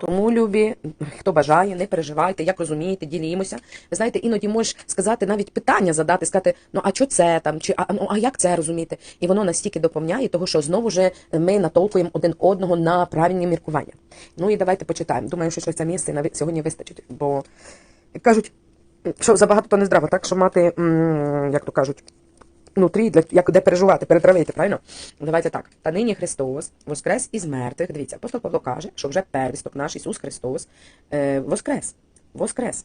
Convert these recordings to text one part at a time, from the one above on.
Тому, любі, хто бажає, не переживайте, як розумієте, ділімося. Ви знаєте, іноді можеш сказати, навіть питання задати, сказати, ну а що це там, чи а, ну, а як це розуміти? І воно настільки доповняє, того що знову ж ми натолкуємо один одного на правильні міркування. Ну і давайте почитаємо. Думаю, що щось це місце навіть сьогодні вистачить, бо кажуть, що забагато то не здраво, так що мати, як то кажуть. Внутрі, для як де переживати, перетравити, правильно? Давайте так. Та нині Христос воскрес із мертвих. Дивіться, апостол Павло каже, що вже первісток наш Ісус Христос е, воскрес. Воскрес.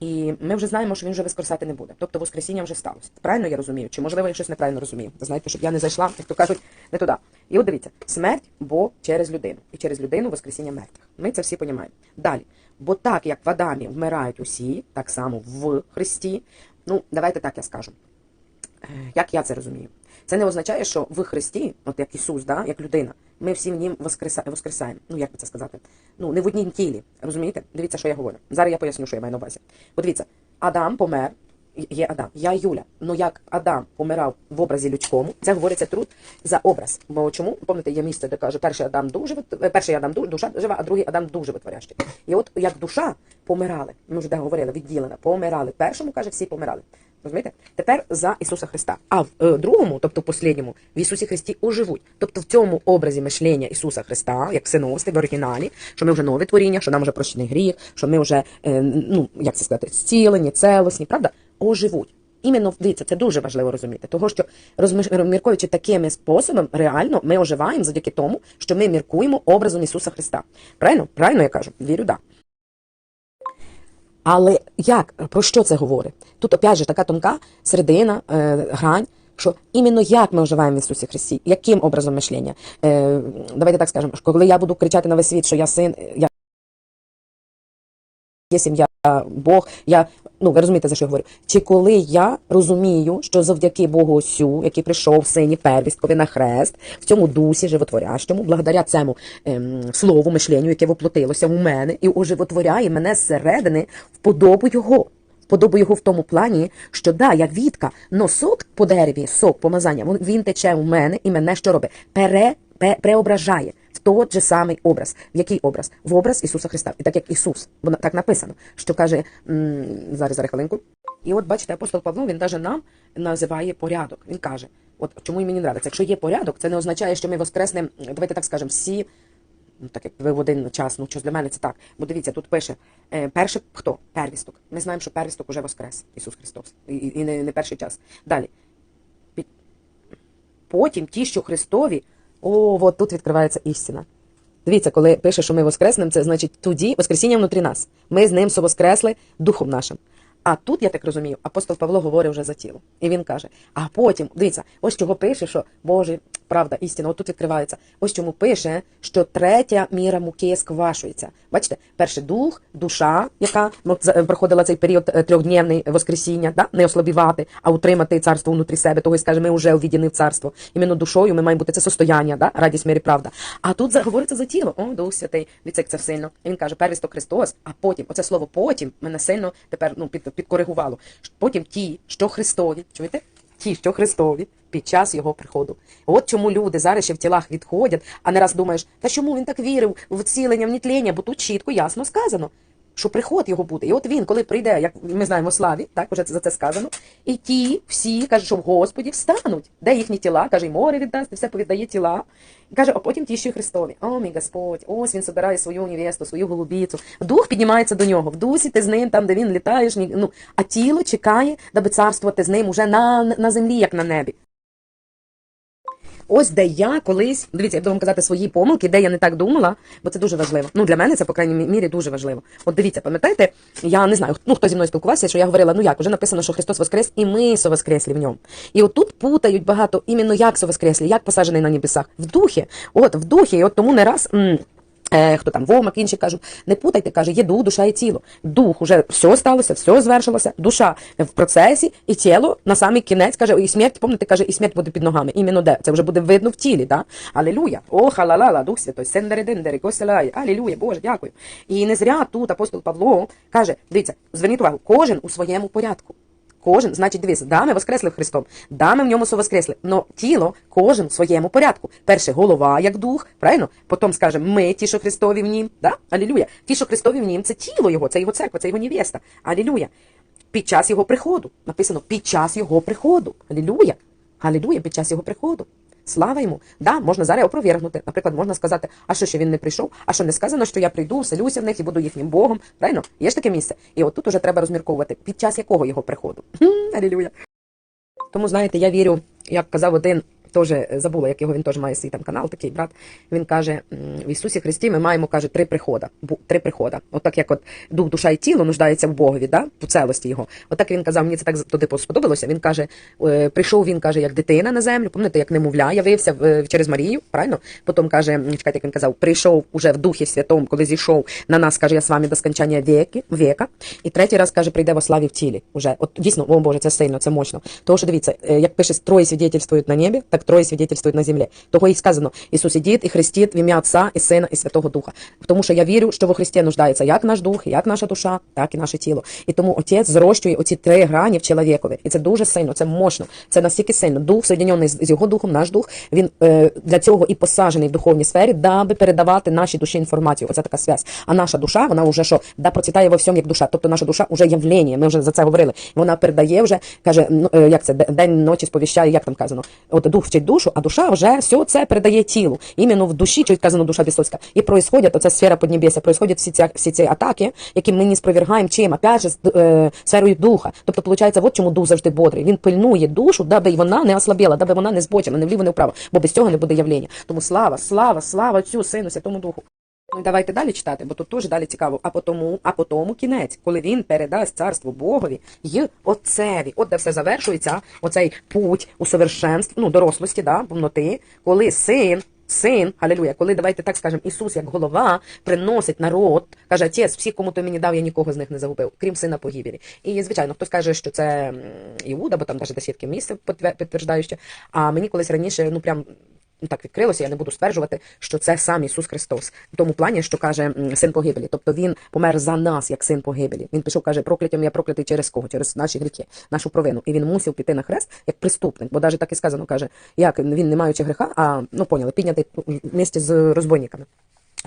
І ми вже знаємо, що він вже воскресати не буде. Тобто Воскресіння вже сталося. Правильно я розумію? Чи можливо я щось неправильно розумію? Знаєте, щоб я не зайшла, як то кажуть, не туди. І от дивіться, смерть, бо через людину. І через людину Воскресіння мертвих. Ми це всі розуміємо. Далі. Бо так, як в Адамі вмирають усі, так само в Христі. Ну, давайте так я скажу. Як я це розумію? Це не означає, що в Христі, от як Ісус, да, як людина, ми всі в нім воскреса... воскресаємо. Ну, як би це сказати? Ну, не в одній тілі. Розумієте? Дивіться, що я говорю. Зараз я поясню, що я маю на увазі. От дивіться, Адам помер, є Адам, я Юля. Ну як Адам помирав в образі людському, це говориться тут за образ. Бо чому? Пам'ятаєте, є місце, де каже, перший Адам дуже е, перший Адам душа жива, а другий Адам дуже витворящий. І от як душа помирали, ми вже де говорили, відділена, помирали. Першому каже, всі помирали. Розумієте? Тепер за Ісуса Христа. А в е, другому, тобто послідньому, в Ісусі Христі оживуть. Тобто в цьому образі мишлення Ісуса Христа, як синости в оригіналі, що ми вже нове творіння, що нам вже прощений гріх, що ми вже, е, ну, як це сказати, зцілені, целосні, правда? Оживуть. Іменно дивіться, це дуже важливо розуміти, того що розмиш- міркуючи такими способами, реально ми оживаємо завдяки тому, що ми міркуємо образом Ісуса Христа. Правильно? Правильно я кажу? Вірю, да. Але як про що це говорить? Тут опять же така тонка середина, е, грань, що іменно як ми оживаємо в Ісусі Христі, яким образом мишлення? Е, давайте так скажемо, коли я буду кричати на весь світ, що я син, я є сім'я, Бог, я ну ви розумієте за що я говорю? Чи коли я розумію, що завдяки Богу Осю, який прийшов сині первісткові на хрест, в цьому дусі животворящому, благодаря цьому ем, слову, мишленню, яке воплотилося у мене, і оживотворяє мене зсередини в подобу його. Подобу його в тому плані, що да, як вітка, но сок по дереві, сок помазання, він, тече у мене і мене що робить? Пере, пе, преображає в той же самий образ. В який образ? В образ Ісуса Христа. І так як Ісус, воно так написано, що каже зараз зараз хвилинку. І от бачите, апостол Павло він навіть нам називає порядок. Він каже: от чому мені подобається, якщо є порядок, це не означає, що ми воскреснемо, давайте так скажемо, всі. Ну, так як ви в один час, ну що для мене це так. Бо дивіться, тут пише е, перше хто? Первісток. Ми знаємо, що первісток уже воскрес, Ісус Христос. І, і, не, не перший час. Далі. Потім ті, що Христові, о, от тут відкривається істина. Дивіться, коли пише, що ми воскреснемо, це значить тоді Воскресіння внутрі нас. Ми з ним совоскресли духом нашим. А тут, я так розумію, апостол Павло говорить вже за тіло. І він каже: а потім, дивіться, ось чого пише, що Боже, правда, істина, от тут відкривається. Ось чому пише, що третя міра муки сквашується. Бачите, перший дух, душа, яка ну, проходила цей період е, трьохдневний воскресіння, да? не ослабівати, а утримати царство внутрі себе. Того і скаже, ми вже увідіни в царство. Іменно душою ми маємо бути це состояння, да? радість, мир і правда. А тут говориться за тіло. О, Дух Святий, як це сильно. І він каже, первісток Христос, а потім, оце слово потім мене сильно тепер ну, під, підкоригувало. Потім ті, що Христові, чуєте? Ті, що Христові під час його приходу. От чому люди зараз ще в тілах відходять, а не раз думаєш, та чому він так вірив в цілення, в нітлення, бо тут чітко, ясно сказано, що приход його буде. І от він, коли прийде, як ми знаємо славі, так це- за це сказано, і ті всі кажуть, що в Господі встануть. Де їхні тіла? Каже, і море віддасть, і все повіддає тіла. І каже, а потім ті, що й Христові. О, мій Господь, ось він собирає свою невесту, свою голубіцю. Дух піднімається до нього. В дусі ти з ним, там, де він літаєш, ну, а тіло чекає, даби царствувати з ним уже на, на землі, як на небі. Ось де я колись, дивіться, я буду вам казати свої помилки, де я не так думала, бо це дуже важливо. Ну для мене це, по крайній мірі, дуже важливо. От дивіться, пам'ятаєте, я не знаю, ну хто зі мною спілкувався, що я говорила, ну як, вже написано, що Христос воскрес, і ми совоскреслі в ньому. І от тут путають багато іменно як совоскреслі, як посаджений на небесах. В духі, от в духі, і от тому не раз. Хто там Вомак, інші кажуть, не путайте, каже, є дух, душа і тіло. Дух уже все сталося, все звершилося, душа в процесі, і тіло на самий кінець каже, і смерть, пам'ятаєте, каже, і смерть буде під ногами. Іменно де? Це вже буде видно в тілі, да? Алілуя. О, халалала, Дух Святой, сендери-дендери, коселай, алілуя, Боже, дякую. І не зря тут апостол Павло каже, дивіться, зверніть увагу, кожен у своєму порядку. Кожен, значить, дивись, да, ми воскресли Христом, да, ми в ньому совоскресли, но тіло кожен в своєму порядку. Перше голова, як дух, правильно? Потім скажемо, ми ті, що Христові в нім, да? Алілюя. Ті, що Христові в нім, це тіло його, це його церква, це його невеста. Алілюя. Під час його приходу. Написано під час його приходу. Алілюя. Алілюя, під час його приходу. Слава йому. Да, можна зараз опровергнути. Наприклад, можна сказати, а що, що він не прийшов, а що не сказано, що я прийду, вселюся в них і буду їхнім Богом. Правильно? Є ж таке місце. І от тут уже треба розмірковувати, під час якого його приходу. Алілюя. Тому, знаєте, я вірю, як казав один, теж забула, як його він теж має свій там канал, такий брат. Він каже: в Ісусі Христі ми маємо каже три прихода. Три прихода. Отак, як от дух, душа і тіло нуждається в Богові, да? по целості його. Отак він казав, мені це так туди сподобалося. Він каже: е, прийшов він каже, як дитина на землю, пам'ятаєте, як немовля, явився в- через Марію, правильно? Потім каже, чекайте, як він казав, прийшов уже в Духі Святому, коли зійшов на нас, каже, я з вами до скончання віки, віка. І третій раз каже, прийде во славі в тілі. Уже от дійсно, о Боже, це сильно, це мощно. Тому що дивіться, е, як пише, троє свідетельствують на небі, так троє свідетельствують на землі. Того і сказано: Ісус ідіть і хрестіть в ім'я Отця і Сина і Святого Духа. Тому що я вірю, що во Христі нуждається як наш дух, як наша душа, так і наше тіло. І тому Отець зрощує оці три грані в чоловікові. І це дуже сильно, це мощно. Це настільки сильно. Дух соєднений з його духом, наш дух. Він е, для цього і посаджений в духовній сфері, даби передавати нашій душі інформацію. Оце така связь. А наша душа, вона вже що да процвітає во всьому як душа. Тобто наша душа вже явлення. Ми вже за це говорили. Вона передає вже, каже, ну е, як це день ночі сповіщає, як там казано. От дух вчить душу, а душа вже все це передає тілу. Іменно в душі, чуть казано душа Вісоцька. І происходять, оця сфера поднебесся, происходять всі ці, всі ці атаки, які ми не спровергаємо чим, опять же, з е, сферою духа. Тобто, виходить, от чому дух завжди бодрий. Він пильнує душу, даби вона не ослабіла, даби вона не збочила, не вліво, не вправо, бо без цього не буде явлення. Тому слава, слава, слава цю Сину, Святому Духу. Ну давайте далі читати, бо тут теж далі цікаво. А потому, а потому кінець, коли він передасть царство Богові й отцеві. От де все завершується, оцей путь у совершенстві, ну, дорослості, да, повноти, коли син. Син, алілуя, коли давайте так скажемо, Ісус як голова приносить народ, каже, отець, всіх, кому ти мені дав, я нікого з них не загубив, крім сина погибелі. І звичайно, хтось каже, що це Іуда, бо там навіть десятки місць підтвер- підтверждаючи. А мені колись раніше, ну прям так відкрилося, я не буду стверджувати, що це сам Ісус Христос. В тому плані, що каже син погибелі. Тобто він помер за нас, як син погибелі. Він пішов, каже, прокляттям я проклятий через кого? Через наші гріхи, нашу провину. І він мусив піти на хрест як преступник, бо навіть так і сказано, каже, як він не маючи гріха, а ну поняли, піднятий в місті з розбойниками.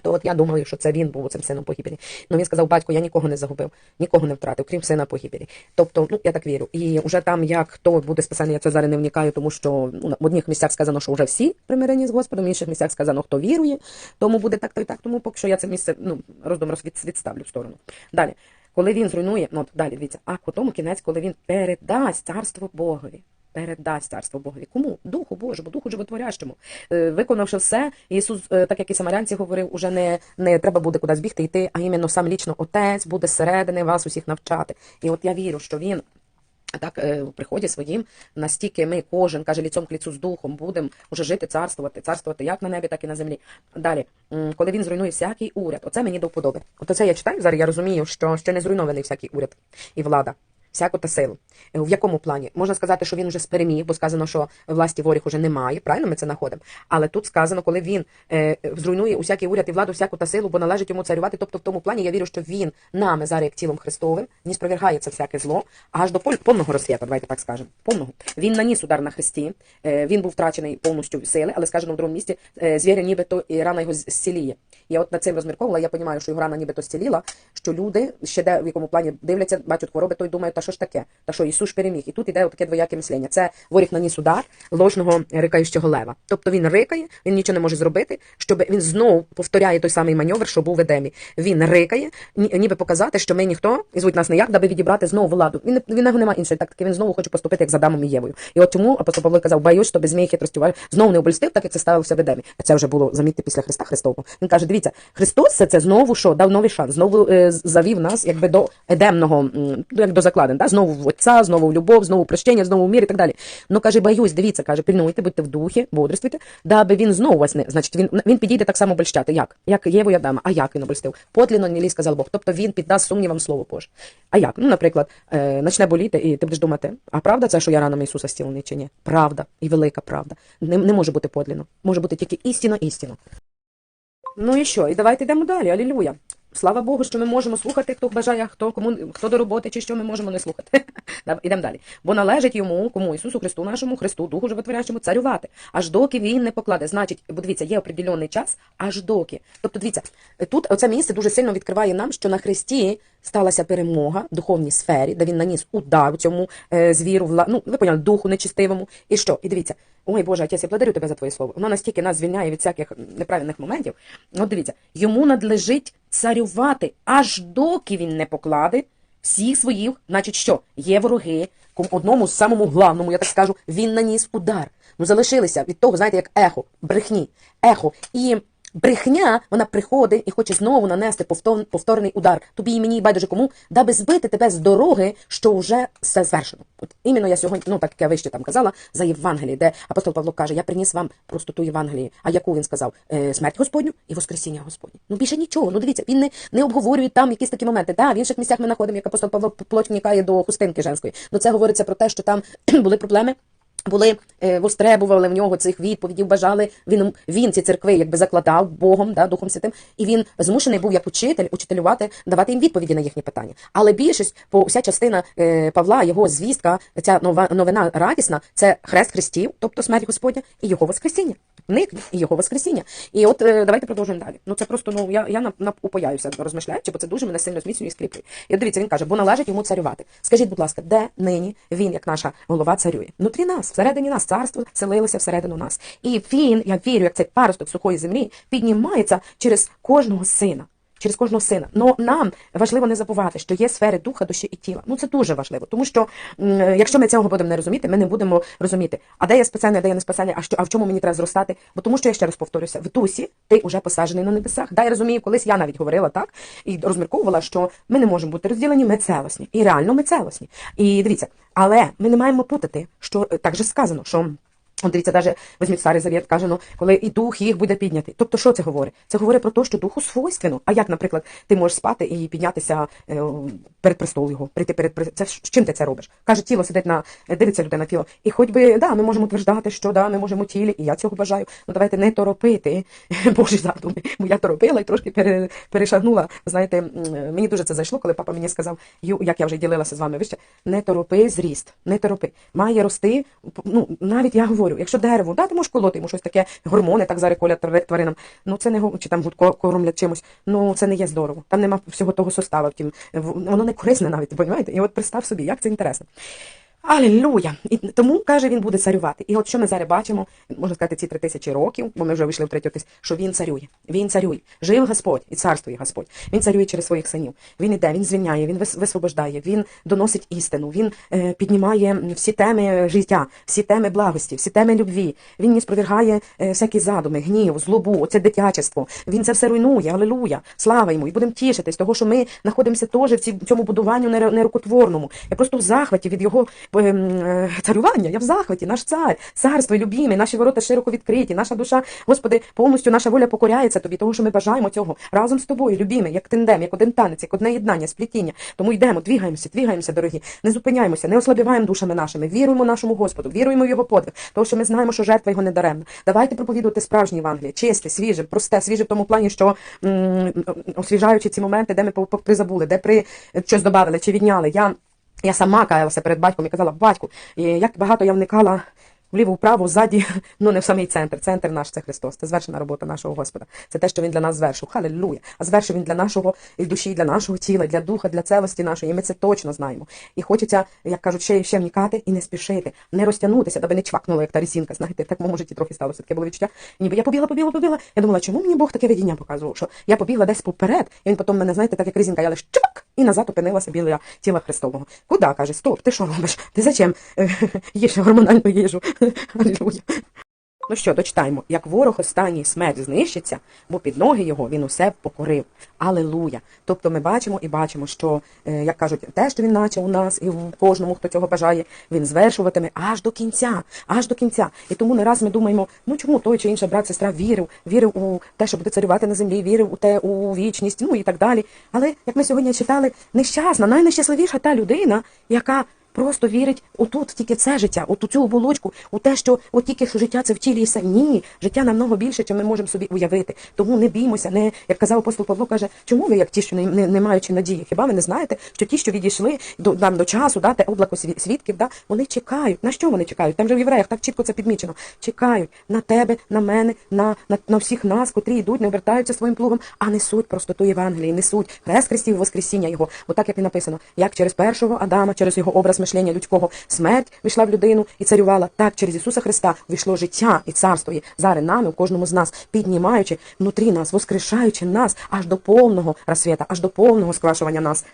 То от я думаю, що це він був цим сином погибелі. Ну він сказав, батько, я нікого не загубив, нікого не втратив, крім сина погибелі. Тобто, ну я так вірю. І вже там, як хто буде списаний, я це зараз не вникаю, тому що ну, в одних місцях сказано, що вже всі примирені з Господом, в інших місцях сказано, хто вірує, тому буде так, то і так. Тому поки що я це місце ну, роздум роз- відставлю в сторону. Далі. Коли він зруйнує, ну далі дивіться, а потім кінець, коли він передасть царство Богові. Передасть царство Богові. Кому? Духу Божому, Духу Животворящому. Е, Виконавши все, Ісус, е, так як і самарянці говорив, уже не, не треба буде кудись бігти йти, а іменно сам лічно Отець буде зсередини вас усіх навчати. І от я вірю, що він. Так, е, в приході своїм настільки ми кожен каже ліцом к ліцу з духом будемо уже жити, царствувати, царствувати як на небі, так і на землі. Далі, коли він зруйнує всякий уряд, оце мені до вподоби. От оце я читаю зараз. Я розумію, що ще не зруйнований всякий уряд і влада. Всяку та силу. Е, В якому плані? Можна сказати, що він вже спереміг, бо сказано, що власті воріг уже немає. Правильно ми це знаходимо. Але тут сказано, коли він е, зруйнує усякий уряд і владу, всяку та силу, бо належить йому царювати. Тобто, в тому плані я вірю, що він нами зараз як тілом Христовим не спровергає це всяке зло, аж до повного розсвіта, давайте так скажемо. Повного. Він наніс удар на хресті. Е, він був втрачений повністю сили, але сказано в другому місці, звіря нібито і рана його зціліє. Я от над цим розмірковувала, я розумію, що його рана нібито зціліла, що люди ще де в якому плані дивляться, бачать хвороби, то й думають, що ж таке, та що Ісус переміг. І тут іде таке двояке мислення. Це воріг наніс удар ложного рикаючого лева. Тобто він рикає, він нічого не може зробити, щоб він знову повторяє той самий маневр, що був в Едемі. Він рикає, ніби показати, що ми ніхто і звуть нас ніяк, даби відібрати знову владу. Він не він немає іншої тактики. Він знову хоче поступити як за Адамом і Євою. І от чому апостол Павло казав, боюсь, що без змії хитростю знову не обольстив, так як це ставилося в Едемі. А це вже було замітьте після Христа Христового. Він каже: дивіться, Христос це, знову що дав новий шанс, знову е, завів нас якби до едемного, як до закладин, да? знову в отця, знову в любов, знову в прощення, знову в мір і так далі. Ну каже, боюсь, дивіться, каже, пильнуйте, будьте в духі, бодрствуйте, даби він знову вас не. Значить, він він підійде так само обольщати. Як? Як Єву і Адама. А як він обольстив? Потліно не лі, сказав Бог. Тобто він піддасть сумнівам слово Боже. А як? Ну, наприклад, е, почне боліти, і ти будеш думати, а правда це, що я ранами Ісуса стілений чи ні? Правда і велика правда. Не, не може бути подліно. Може бути тільки істина, істина. Ну і що? І давайте йдемо далі. Алілюя. Слава Богу, що ми можемо слухати, хто бажає, хто кому хто до роботи, чи що ми можемо не слухати. Ідемо далі. Бо належить йому, кому Ісусу Христу, нашому Христу, Духу Животворящому, царювати, аж доки він не покладе. Значить, бо дивіться, є определенний час, аж доки. Тобто, дивіться, тут оце місце дуже сильно відкриває нам, що на Христі сталася перемога в духовній сфері, де він наніс удар цьому е, звіру, вла... ну ви поняли, духу нечистивому. І що? І дивіться, ой Боже, отець, я благодарю тебе за твоє слово. Воно настільки нас звільняє від всяких неправильних моментів. От дивіться, йому надлежить царювати, аж доки він не покладе всіх своїх, значить, що є вороги, одному з самому главному, я так скажу, він наніс удар. Ну залишилися від того, знаєте, як ехо, брехні, ехо. І брехня, вона приходить і хоче знову нанести повтор, повторний удар. Тобі і мені і байдуже кому, даби збити тебе з дороги, що вже все звершено. От іменно я сьогодні, ну так як я вище там казала, за Євангеліє, де апостол Павло каже, я приніс вам простоту Євангелії. А яку він сказав? Е, смерть Господню і Воскресіння Господнє. Ну більше нічого. Ну дивіться, він не, не обговорює там якісь такі моменти. Да, в інших місцях ми знаходимо, як апостол Павло плоть вникає до хустинки женської. Ну це говориться про те, що там були проблеми. Були е, востребували в нього цих відповідей, бажали він він ці церкви якби закладав Богом, да, Духом Святим, і він змушений був як учитель учителювати, давати їм відповіді на їхні питання. Але більшість, по вся частина е, Павла, його звістка, ця нова новина радісна, це хрест Христів, тобто смерть Господня, і його воскресіння. Них його воскресіння. І от е, давайте продовжуємо далі. Ну це просто ну я, я на, на упаяюся, розмишляючи, бо це дуже мене сильно зміцнює і скріплює. І от дивіться, він каже, бо належить йому царювати. Скажіть, будь ласка, де нині він, як наша голова, царює? Внутрі нас, всередині нас, царство селилося всередину нас. І він, я вірю, як цей паросток сухої землі, піднімається через кожного сина. Через кожного сина. Но нам важливо не забувати, що є сфери духа, душі і тіла. Ну це дуже важливо, тому що якщо ми цього будемо не розуміти, ми не будемо розуміти, а де я спеціальний, а де я не спеціальний, а що а в чому мені треба зростати. Бо тому що я ще раз повторюся, в дусі ти вже посаджений на небесах. Да, я розумію, колись я навіть говорила так і розмірковувала, що ми не можемо бути розділені, ми целосні. І реально ми целосні. І дивіться, але ми не маємо путати, що е, так же сказано, що. Дивіться, навіть візьміть старий завіт, каже, ну, коли і дух їх буде піднятий. Тобто, що це говорить? Це говорить про те, що духу свойственно. А як, наприклад, ти можеш спати і піднятися е, перед престол його, прийти перед. Це з чим ти це робиш? Каже, тіло сидить на дивиться людина на тіло. І хоч би да, ми можемо тверджати, що да, ми можемо тілі, і я цього бажаю. Ну давайте не торопити Божі задуми. Бо я торопила і трошки пере, перешагнула. Знаєте, мені дуже це зайшло, коли папа мені сказав, як я вже ділилася з вами вище, не торопи зріст, не торопи. Має рости. Ну навіть я говорю, якщо дерево, да, ти можеш колоти йому щось таке, гормони так зараз колять твари- тваринам. Ну це не чи там гудко кормлять чимось. Ну це не є здорово. Там нема всього того состава. Втім, воно не корисне навіть, розумієте? І от представ собі, як це інтересно. Алілуя! І тому каже, він буде царювати. І от що ми зараз бачимо, можна сказати, ці три тисячі років, бо ми вже вийшли в третю тисячу, що він царює. Він царює. Жив Господь і царствує Господь. Він царює через своїх синів. Він іде, він звільняє, він вис- висвобождає, він доносить істину, він е, піднімає всі теми життя, всі теми благості, всі теми любві. Він не спровергає е, всякі задуми, гнів, злобу, оце дитячество. Він це все руйнує. Алілуя! Слава йому! І будемо тішитись, того, що ми знаходимося теж в цьому будуванню нере- нерукотворному. Я просто в захваті від його царювання. Я в захваті, наш цар, царство любіме, наші ворота широко відкриті, наша душа, Господи, повністю наша воля покоряється тобі, тому що ми бажаємо цього разом з тобою, любіме, як тендем, як один танець, як одне єднання, сплітіння. Тому йдемо, двігаємося, двігаємося, дорогі, не зупиняємося, не ослабіваємо душами нашими, віруємо нашому Господу, віруємо в його подвиг, тому що ми знаємо, що жертва його не даремна. Давайте проповідувати справжнє Євангеліє, чисте, свіже, просте, свіже в тому плані, що освіжаючи ці моменти, де ми призабули, де при щось додали чи відняли. Я я сама каялася перед батьком. І казала, батьку, як багато я вникала вліво, вправо, ззаді, ну не в самий центр. Центр наш це Христос. Це звершена робота нашого Господа. Це те, що він для нас звершив. Халилуя. А звершив він для нашого і душі, для нашого тіла, для духа, для целості нашої. І ми це точно знаємо. І хочеться, як кажуть, ще ще вникати і не спішити, не розтягнутися, даби не чвакнуло, як та рісінка. Знаєте, так в моєму житті трохи сталося. Таке було відчуття. Ніби я побігла, побігла, побігла. Я думала, чому мені Бог таке видіння показував? Що я побігла десь поперед, і він потім мене, знаєте, так як різінка, я лиш чак, і назад опинилася біля тіла Христового. Куди? каже, стоп, ти що робиш? Ти зачем е, їш гормональну їжу? Алілуя. Ну що, дочитаємо, як ворог останній смерть знищиться, бо під ноги його він усе покорив. Алелуя. Тобто ми бачимо і бачимо, що, е, як кажуть, те, що він наче у нас і в кожному, хто цього бажає, він звершуватиме аж до кінця, аж до кінця. І тому не раз ми думаємо, ну чому той чи інший брат, сестра вірив, вірив у те, що буде царювати на землі, вірив у те, у вічність, ну і так далі. Але як ми сьогодні читали, нещасна, найнещасливіша та людина, яка просто вірить отут, тільки в це життя, у цю оболочку, у те, що от тільки що життя це в тілі і все. Ні, життя намного більше, чим ми можемо собі уявити. Тому не біймося, не як казав апостол Павло, каже, чому ви як ті, що не, не, не маючи надії? Хіба ви не знаєте, що ті, що відійшли до нам до часу, да, те облако сві- свідків, да, вони чекають. На що вони чекають? Там же в євреях так чітко це підмічено. Чекають на тебе, на мене, на, на, на всіх нас, котрі йдуть, не обертаються своїм плугом, а несуть простоту Євангелії, несуть хрест Христів, Воскресіння Його. Бо так як і написано, як через першого Адама, через його образ мишлення людського, смерть війшла в людину і царювала, так через Ісуса Христа війшло життя і царство є зараз нами, в кожному з нас, піднімаючи внутрі нас, воскрешаючи нас аж до повного розсвіта, аж до повного сквашування нас.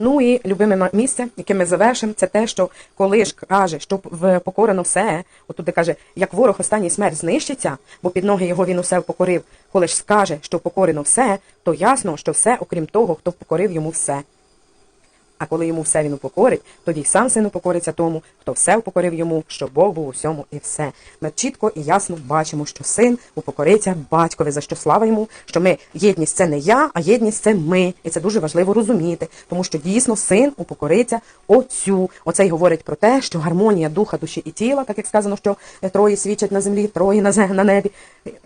Ну і любиме місце, яке ми завершимо, це те, що коли ж каже, що покорено все, отут де каже, як ворог останній смерть знищиться, бо під ноги його він усе покорив. Коли ж скаже, що покорено все, то ясно, що все, окрім того, хто покорив йому все. А коли йому все він упокорить, тоді й сам син упокориться тому, хто все упокорив йому, що Бог був у всьому і все. Ми чітко і ясно бачимо, що син упокориться батькові, за що слава йому, що ми єдність це не я, а єдність це ми. І це дуже важливо розуміти, тому що дійсно син упокориться отцю. Оце й говорить про те, що гармонія духа, душі і тіла, так як сказано, що троє свідчать на землі, троє на, небі.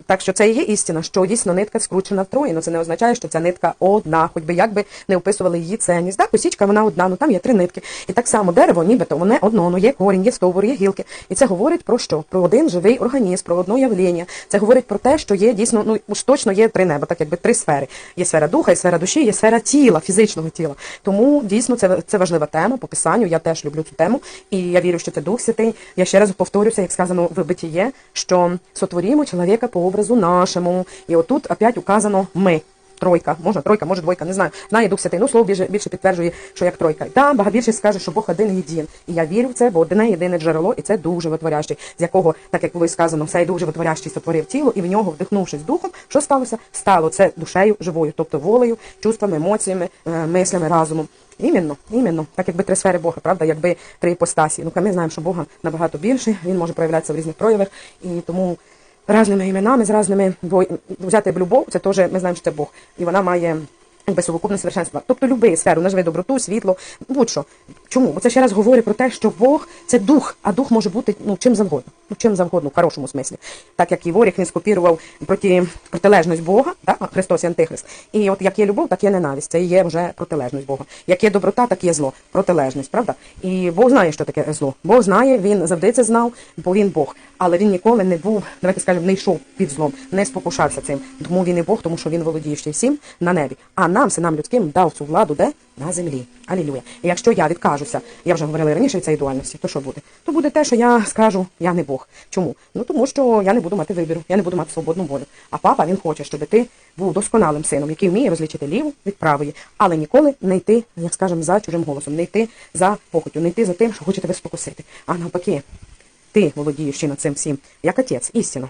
Так що це і є істина, що дійсно нитка скручена втроє. Ну це не означає, що ця нитка одна, хоч би як би не описували її ценність. Так, посічка вона одна, ну там є три нитки. І так само дерево, нібито воно одно, ну є корінь, є стовбур, є гілки. І це говорить про що? Про один живий організм, про одне явлення. Це говорить про те, що є дійсно, ну уж точно є три неба, так якби три сфери. Є сфера духа, є сфера душі, є сфера тіла, фізичного тіла. Тому дійсно це, це важлива тема по писанню. Я теж люблю цю тему, і я вірю, що це Дух Святий. Я ще раз повторюся, як сказано в битіє, що сотворімо чоловіка по образу нашому. І отут опять указано ми. Тройка, можна тройка, може двойка, не знаю. Знає Дух Святий. Ну, слово більше, більше підтверджує, що як тройка. І там багабільшість скаже, що Бог один єдин. І я вірю в це, бо одне єдине джерело, і це дух животворящий, з якого, так як було сказано, цей дух животворящий сотворив тіло, і в нього, вдихнувшись духом, що сталося? Стало це душею живою, тобто волею, чувствами, емоціями, е, мислями, разумом. Іменно, іменно, так якби три сфери Бога, правда, якби три іпостасі. Ну, ми знаємо, що Бога набагато більше, він може проявлятися в різних проявах, і тому разними іменами, з разними, бо взяти любов, це теж ми знаємо, що це Бог. І вона має якби совокупне совершенство. Тобто любий сферу, наживи доброту, світло, будь-що. Чому? Бо це ще раз говорить про те, що Бог це дух, а дух може бути ну, чим завгодно. Ну, чим завгодно, в хорошому смислі. Так як і Воріх не скопірував проти протилежність Бога, а Христос і Антихрист. І от як є любов, так є ненависть. Це є вже протилежність Бога. Як є доброта, так є зло. Протилежність, правда? І Бог знає, що таке зло. Бог знає, він завжди це знав, бо він Бог. Але він ніколи не був, давайте скажемо, не йшов під злом, не спокушався цим. Тому він і Бог, тому що він володіє ще всім на небі. А нам, синам людським, дав цю владу де? На землі. Алілуя. І якщо я відкажуся, я вже говорила раніше цієї дуальності, то що буде? То буде те, що я скажу, я не Бог. Чому? Ну тому що я не буду мати вибіру, я не буду мати свободну волю. А папа він хоче, щоб ти був досконалим сином, який вміє розлічити ліву від правої, але ніколи не йти, як скажемо, за чужим голосом, не йти за похотю, не йти за тим, що хоче тебе спокусити. А навпаки, ти ще над цим всім, як отець, істинно.